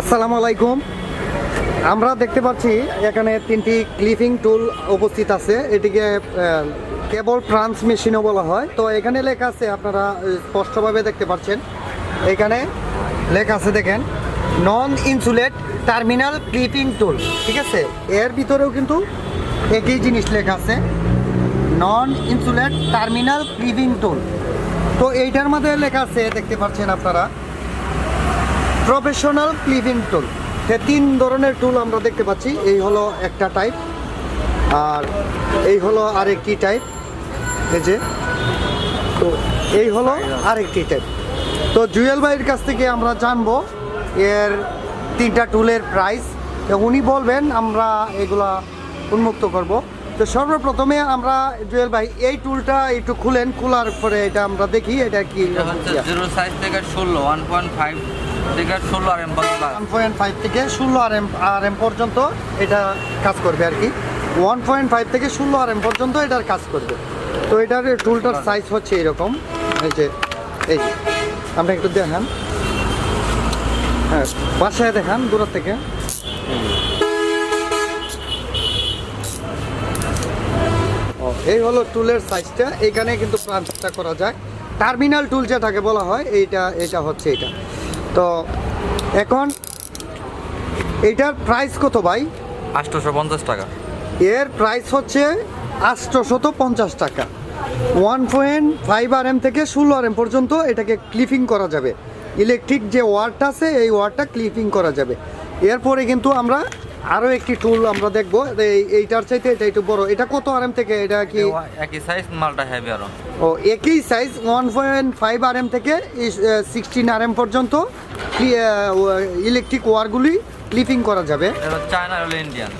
আসসালামু আলাইকুম। আমরা দেখতে পাচ্ছি এখানে তিনটি ক্লিপিং টুল উপস্থিত আছে। এটিকে কেবল ট্রান্স মেশিনও বলা হয়। তো এখানে লেখা আছে, আপনারা স্পষ্টভাবে দেখতে পাচ্ছেন। এখানে লেখা আছে, দেখেন non insulate terminal clipping tool ঠিক আছে? এর ভিতরেও কিন্তু একই জিনিস লেখা আছে non insulate terminal clipping tool তো এইটার মধ্যে লেখা আছে, দেখতে পাচ্ছেন আপনারা প্রফেশনাল ক্লিভিং টুল। তিন ধরনের টুল আমরা দেখতে পাচ্ছি। এই হলো একটা টাইপ আর এই হলো আরেকটি টাইপ এই যে তো এই হলো আরেকটি টাইপ তো জুয়েল ভাইয়ের কাছ থেকে আমরা জানব এর তিনটা টুলের প্রাইস তো উনি বলবেন আমরা এগুলা উন্মুক্ত করব। তো সর্বপ্রথমে আমরা জুয়েল ভাই এই টুলটা একটু খুলেন। খোলার পরে এটা আমরা দেখি এটা কি জিরো সাইজ থেকে ষোলো ওয়ান পয়েন্ট ফাইভ ষোলো আর এম পয়েন্ট ফাইভ থেকে ষোলো আর এম আর এম পর্যন্ত এটা কাজ করবে আর কি। ওয়ান পয়েন্ট ফাইভ থেকে ষোলো আর এম পর্যন্ত কাজ করবে। তো এটার টুলটার সাইজ হচ্ছে এরকম। এই যে, এই একটু দেখান। হ্যাঁ বাসায় দেখান দূর থেকে। এই হলো টুলের সাইজটা কিন্তু করা যায়। টার্মিনাল টুল যেটাকে বলা হয়, এইটা এটা হচ্ছে এটা। তো এখন এটার প্রাইস কত ভাই? আটশোশো পঞ্চাশ টাকা। এর প্রাইস হচ্ছে আটশোশত পঞ্চাশ টাকা। One point five R M থেকে ষোলো আর এম পর্যন্ত এটাকে ক্লিপিং করা যাবে। ইলেকট্রিক যে ওয়ারটা আছে এই ওয়ারটা ক্লিপিং করা যাবে। এরপরে কিন্তু আমরা আরও একটি টুল আমরা দেখব। এই- এইটার চাইতে এটা একটু বড়। এটা কত আর এম থেকে? এটা কি একই সাইজ মালটা হেভি আরও। ও একই size one point five R M থেকে সিক্সটিন আর এম পর্যন্ত ইলেকট্রিক ওয়ারগুলি ক্লিপিং করা যাবে। এটা চায়না হলো ইন্ডিয়ান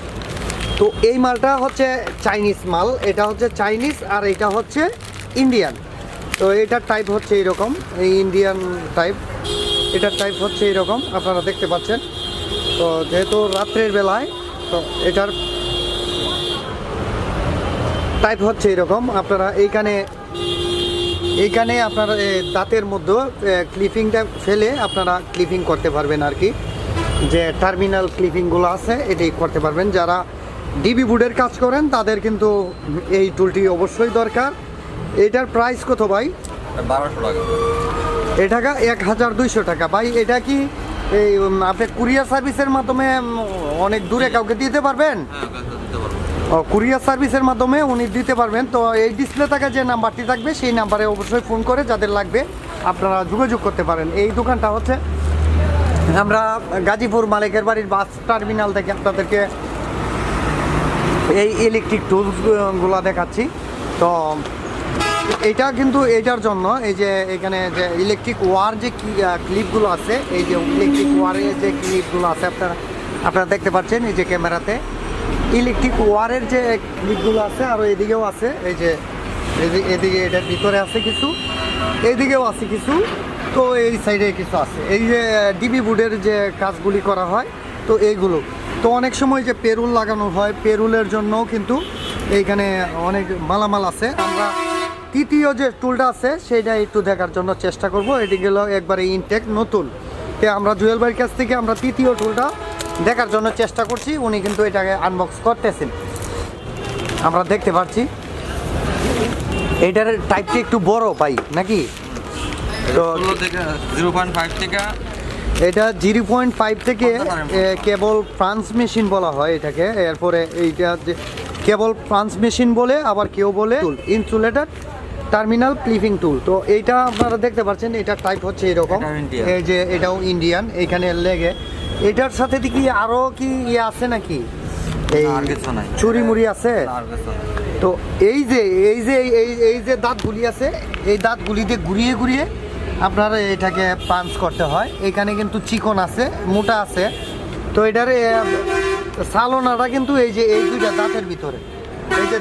তো এই মালটা হচ্ছে চাইনিজ মাল এটা হচ্ছে চাইনিজ আর এটা হচ্ছে ইন্ডিয়ান তো এটার টাইপ হচ্ছে এরকম এই ইন্ডিয়ান টাইপ এটার টাইপ হচ্ছে এরকম আপনারা দেখতে পাচ্ছেন। তো যেহেতু রাত্রের বেলায় তো এটার টাইপ হচ্ছে এরকম। আপনারা এইখানে এইখানে আপনারা দাঁতের মধ্যে ক্লিপিংটা ফেলে আপনারা ক্লিপিং করতে পারবেন আর কি। যে টার্মিনাল ক্লিপিংগুলো আছে এটাই করতে পারবেন। যারা ডিবি বুডের কাজ করেন তাদের কিন্তু এই টুলটি অবশ্যই দরকার। এটার প্রাইস কত ভাই? বারোশো টাকা। এ টাকা এক হাজার দুইশো টাকা। ভাই এটা কি এই আপনি কুরিয়ার সার্ভিসের মাধ্যমে অনেক দূরে কাউকে দিতে পারবেন? হ্যাঁ ও কুরিয়ার সার্ভিসের মাধ্যমে উনি দিতে পারবেন। তো এই ডিসপ্লে থাকা যে নাম্বারটি থাকবে সেই নাম্বারে অবশ্যই ফোন করে যাদের লাগবে আপনারা যোগাযোগ করতে পারেন। এই দোকানটা হচ্ছে আমরা গাজীপুর মালিকের বাড়ির বাস টার্মিনাল থেকে আপনাদেরকে এই ইলেকট্রিক টুলসগুলো দেখাচ্ছি। তো এটা কিন্তু এইটার জন্য, এই যে এখানে যে ইলেকট্রিক ওয়ার যে ক্লিপগুলো আছে, এই যে ইলেকট্রিক ওয়ারের যে ক্লিপগুলো আছে, আপনারা আপনারা দেখতে পাচ্ছেন এই যে ক্যামেরাতে। ইলেকট্রিক ওয়ারের যে ক্লিপগুলো আছে, আর এদিকেও আছে, এই যে এদি- এদিকে এটার ভিতরে আছে কিছু, এদিকেও আছে কিছু, তো এই সাইডে কিছু আছে। এই যে ডিবি বোর্ডের যে কাজগুলি করা হয়, তো এইগুলো। তো অনেক সময় যে পেরুল লাগানো হয়, পেরুলের জন্যও কিন্তু এইখানে অনেক মালামাল আছে। আমরা তৃতীয় যে টুলটা আছে সেইটা একটু দেখার জন্য চেষ্টা করব। এটি গেল একবারে ইনটেক নতুন। তে আমরা জুয়েল ভাইয়ের কাছ থেকে আমরা তৃতীয় টুলটা দেখার জন্য চেষ্টা করছি। উনি কিন্তু এটাকে আনবক্স করতেছেন। আমরা দেখতে পাচ্ছি। এটার টাইপটি একটু বড় পাই নাকি? তো জিরো পয়েন্ট ফাইভ থেকে এটা জিরো পয়েন্ট ফাইভ থেকে কেবল ফ্রান্স মেশিন বলা হয় এটাকে। এরপরে এইটা যে কেবল ফ্রান্স মেশিন বলে আবার কেউ বলে ইনসুলেটেড টার্মিনাল ক্লিপিং টুল তো এইটা আপনারা দেখতে পাচ্ছেন এটা টাইপ হচ্ছে এরকম। এই যে এটাও ইন্ডিয়ান এইখানে লেগে। এটার সাথে কি আরও কি ইয়ে আছে নাকি? এই আর কিছু নাই। চুরি মুড়ি আছে। তো এই যে এই যে এই এই যে দাঁতগুলি আছে এই দাঁতগুলি দিয়ে ঘুরিয়ে ঘুরিয়ে আপনার এটাকে পাঞ্চ করতে হয়। এখানে কিন্তু চিকন আছে মোটা আছে। তো এটার সালোনাটা কিন্তু এই যে এই দুইটা দাঁতের ভিতরে। এই যে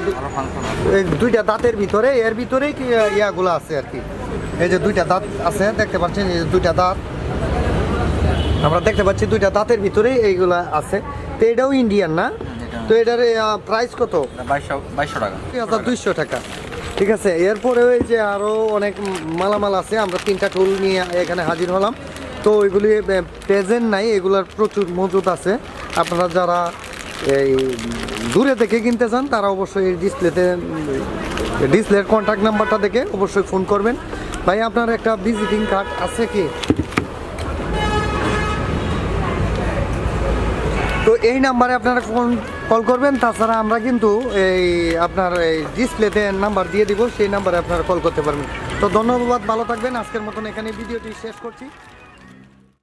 দুইটা দাঁতের ভিতরে এর ভিতরেই কি ইয়াগুলো আছে আর কি। এই যে দুইটা দাঁত আছে দেখতে পাচ্ছেন এই যে দুইটা দাঁত। আমরা দেখতে পাচ্ছি দুইটা দাঁতের ভিতরেই এইগুলা আছে। তো এটাও ইন্ডিয়ান না? তো এটার প্রাইস কত? বাইশশো টাকা। হাজার দুইশো টাকা। ঠিক আছে এরপরে ওই যে আরও অনেক মালামাল আছে আমরা তিনটা টুল নিয়ে এখানে হাজির হলাম। তো ওইগুলি প্রেজেন্ট নাই এগুলার প্রচুর মজুদ আছে। আপনারা যারা এই দূরে থেকে কিনতে চান, তারা অবশ্যই এই ডিসপ্লেতে ডিসপ্লের কন্ট্যাক্ট নাম্বারটা দেখে অবশ্যই ফোন করবেন। ভাই, আপনার একটা ভিজিটিং কার্ড আছে কি? তো এই নাম্বারে আপনারা ফোন কল করবেন, তাছাড়া আমরা কিন্তু এই আপনার এই ডিসপ্লেতে নাম্বার দিয়ে দিব, সেই নাম্বারে আপনারা কল করতে পারবেন। তো ধন্যবাদ, ভালো থাকবেন। আজকের মতন এখানে ভিডিওটি শেষ করছি।